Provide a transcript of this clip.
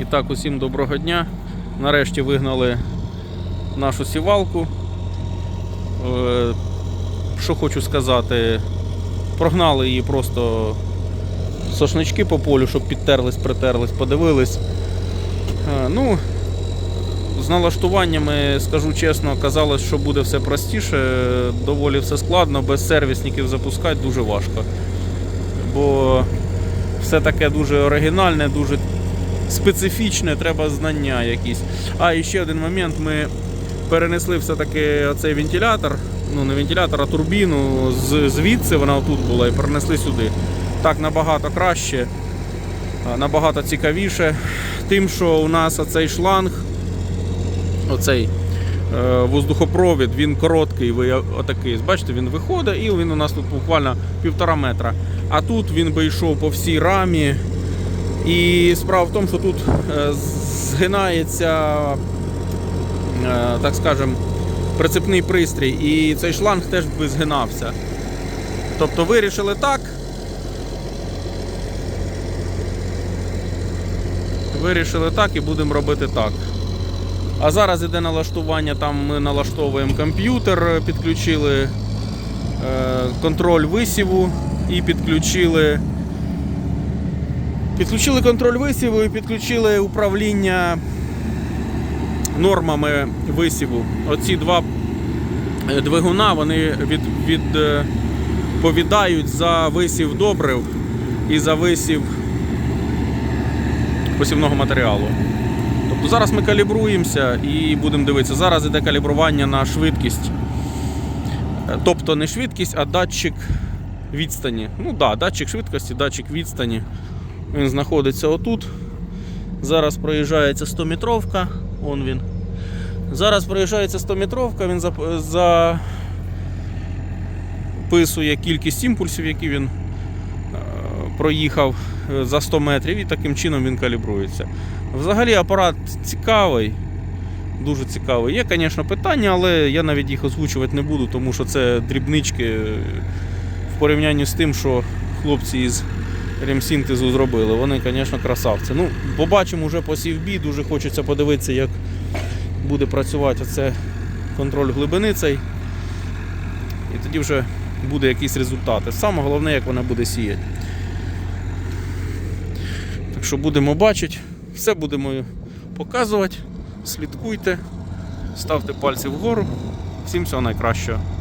І так, усім доброго дня. Нарешті вигнали нашу сівалку. Е, Що хочу сказати, прогнали її просто сошнички по полю, щоб підтерлись, притерлись, подивились. Е, Ну, з налаштуваннями, скажу чесно, казалось, що буде все простіше, доволі все складно, без сервісників запускати дуже важко. Бо все таке дуже оригінальне, дуже специфічне, треба знання якісь. А і ще один момент: ми перенесли все-таки оцей вентилятор, ну не вентилятор, а турбіну звідси вона тут була і перенесли сюди. Так набагато краще, набагато цікавіше. Тим, що у нас оцей шланг, оцей е, воздухопровід, він короткий, ви отакий. Бачите, він виходить і він у нас тут буквально півтора метра. А тут він би йшов по всій рамі. І справа в тому, що тут е, згинається, е, так скажем, прицепний пристрій, і цей шланг теж би згинався. Тобто вирішили так. Вирішили так і будемо робити так. А зараз іде налаштування, там ми налаштовуємо комп'ютер, підключили е, контроль висіву і підключили. Підключили контроль висіву і підключили управління нормами висіву. Оці два е, двигуна вони від, відповідають за висів добрив і за висів посівного матеріалу. Тобто зараз ми калібруємося і будемо дивитися. Зараз іде калібрування на швидкість. Е, Тобто не швидкість, а датчик відстані. Ну так, да, датчик швидкості, датчик відстані. Він знаходиться отут. Зараз проїжджається 100-метровка. Он він. Зараз проїжджається 100-метровка, він зап- записує кількість імпульсів, які він е, проїхав е, за 100 метрів, і таким чином він калібрується. Взагалі апарат цікавий, дуже цікавий. Є, звісно, питання, але я навіть їх озвучувати не буду, тому що це дрібнички е, в порівнянні з тим, що хлопці із ремсінтезу зробили. Вони, звісно, красавці. Ну, побачимо вже по CFB, дуже хочеться подивитися, як буде працювати оце контроль глибини цей. І тоді вже буде якісь результати. Саме головне, як вона буде сіяти. Так що будемо бачити, все будемо показувати. Слідкуйте, ставте пальці вгору. Всім всього найкращого.